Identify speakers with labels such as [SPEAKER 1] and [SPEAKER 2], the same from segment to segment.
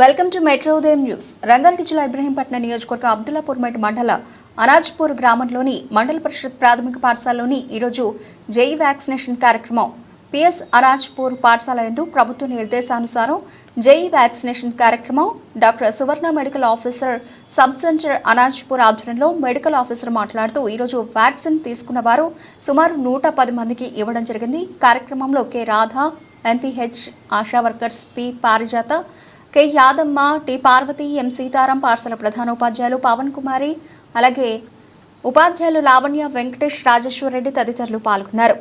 [SPEAKER 1] Welcome to metro ఉదయం news. Rangareddy జిల్లా ఇబ్రహీంపట్నం నియోజకవర్గం అబ్దుల్లాపూర్మేట్ మండల అనాజ్పూర్ గ్రామంలోని మండల పరిషత్ ప్రాథమిక పాఠశాలలోని ఈరోజు జేఈ వ్యాక్సినేషన్ కార్యక్రమం. పిఎస్ అనాజ్పూర్ పాఠశాల యందు ప్రభుత్వ నిర్దేశానుసారం జేఈ వ్యాక్సినేషన్ కార్యక్రమం doctor Suvarna medical officer sub centre Anajpur ఆధ్వర్యంలో మెడికల్ ఆఫీసర్ మాట్లాడుతూ ఈరోజు వ్యాక్సిన్ తీసుకున్న వారు సుమారు నూట పది మందికి ఇవ్వడం జరిగింది. కార్యక్రమంలో K Radha NPH ASHA workers P Parijata K. Yadamma T. Parvati M. Sitaram పాఠశాల ప్రధానోపాధ్యాయులు పవన్ కుమారి అలాగే ఉపాధ్యాయులు లావణ్య వెంకటేష్ రాజేశ్వర్ రెడ్డి తదితరులు పాల్గొన్నారు.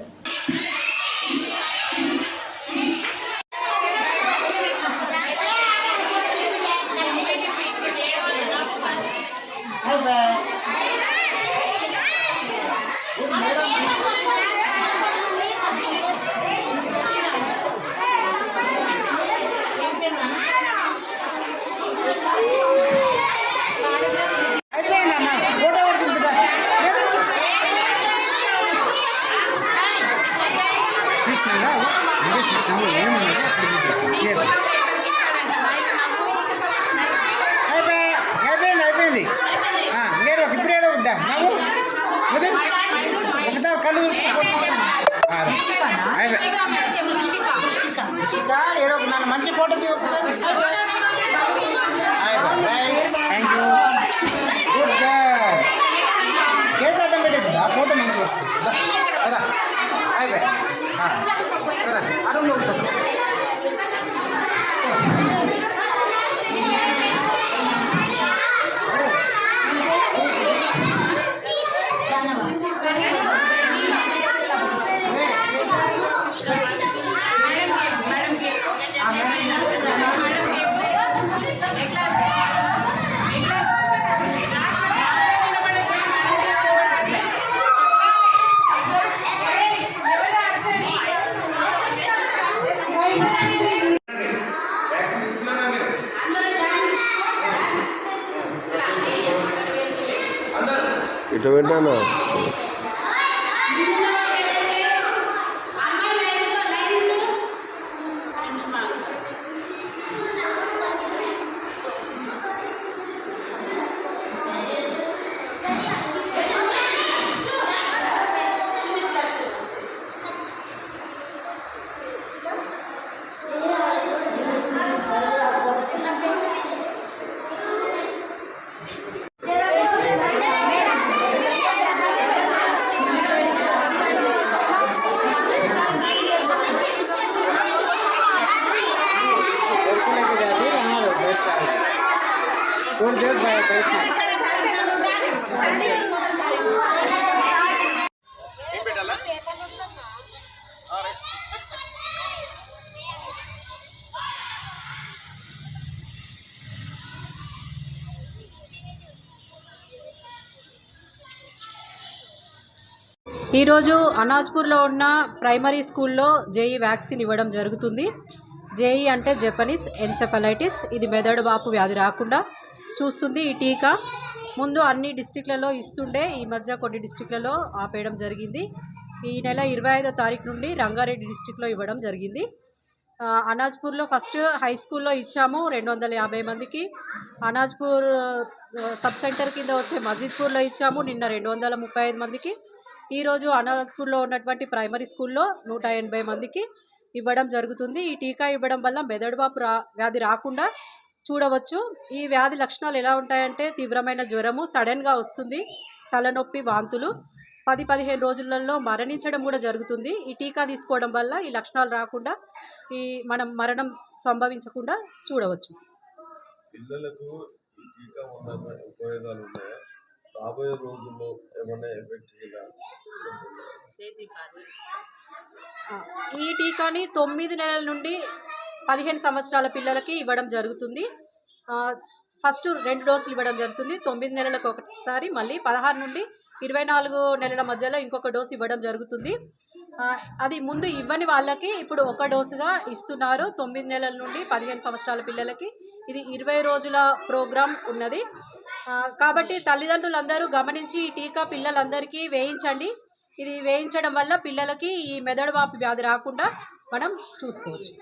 [SPEAKER 2] అయిపోయింది అయిపోయింది. లేదు ఇప్పుడు ఏడో వద్దా నవ్వు. ఒకసారి కళ్ళు ఏడో నన్ను మంచి photo thank you good girl cake అడ్డం పెట్టేది ఆ ఫోటో మంచిగా వస్తుంది. అయిపోయి.
[SPEAKER 3] ఇటు పెట్టాను
[SPEAKER 2] Thank you.
[SPEAKER 4] ఈరోజు అనాజ్పూర్లో ఉన్న ప్రైమరీ స్కూల్లో జేఈ వ్యాక్సిన్ ఇవ్వడం జరుగుతుంది. జేఈ అంటే జపనీస్ ఎన్సెఫలైటిస్. ఇది మెదడు వాపు వ్యాధి రాకుండా చూస్తుంది. ఈ టీకా ముందు అన్ని డిస్టిక్లలో ఇస్తుండే ఈ మధ్య కొన్ని డిస్టిక్లలో ఆపేయడం జరిగింది. ఈ నెల ఇరవై ఐదో తారీఖు నుండి రంగారెడ్డి డిస్టిక్లో ఇవ్వడం జరిగింది. అనాజ్పూర్లో ఫస్ట్ హై స్కూల్లో ఇచ్చాము రెండు వందల యాభై మందికి. అనాజ్పూర్ సబ్ సెంటర్ కింద వచ్చే మజిద్పూర్లో ఇచ్చాము నిన్న రెండు వందల ముప్పై ఐదు మందికి. ఈరోజు అనాజ్పూర్లో ఉన్నటువంటి ప్రైమరీ స్కూల్లో నూట ఎనభై మందికి ఇవ్వడం జరుగుతుంది. ఈ టీకా ఇవ్వడం వల్ల మెదడువాపు రా వ్యాధి రాకుండా చూడవచ్చు. ఈ వ్యాధి లక్షణాలు ఎలా ఉంటాయంటే తీవ్రమైన జ్వరము సడన్గా వస్తుంది తలనొప్పి వాంతులు. పది పదిహేను రోజులలో మరణించడం కూడా జరుగుతుంది. ఈ టీకా తీసుకోవడం వల్ల ఈ లక్షణాలు రాకుండా ఈ మనం మరణం సంభవించకుండా చూడవచ్చు.
[SPEAKER 3] పిల్లలకు ఈ టీకా వల్ల ఉపయోగాలు ఉన్నాయా? రాబోయే రోజుల్లో ఏమైనా ఎఫెక్ట్
[SPEAKER 4] ఈ టీకాని తొమ్మిది నెలల నుండి పదిహేను సంవత్సరాల పిల్లలకి ఇవ్వడం జరుగుతుంది. ఫస్ట్ రెండు డోసులు ఇవ్వడం జరుగుతుంది. తొమ్మిది నెలలకు ఒకసారి మళ్ళీ పదహారు నుండి ఇరవై నాలుగు నెలల మధ్యలో ఇంకొక డోసు ఇవ్వడం జరుగుతుంది. అది ముందు ఇవ్వని వాళ్ళకి ఇప్పుడు ఒక డోసుగా ఇస్తున్నారు. తొమ్మిది నెలల నుండి పదిహేను సంవత్సరాల పిల్లలకి. ఇది ఇరవై రోజుల ప్రోగ్రాం ఉన్నది. కాబట్టి తల్లిదండ్రులందరూ గమనించి ఈ టీకా పిల్లలందరికీ వేయించండి. ఇది వేయించడం వల్ల పిల్లలకి ఈ మెదడు వాపు వ్యాధి రాకుండా మనం చూసుకోవచ్చు.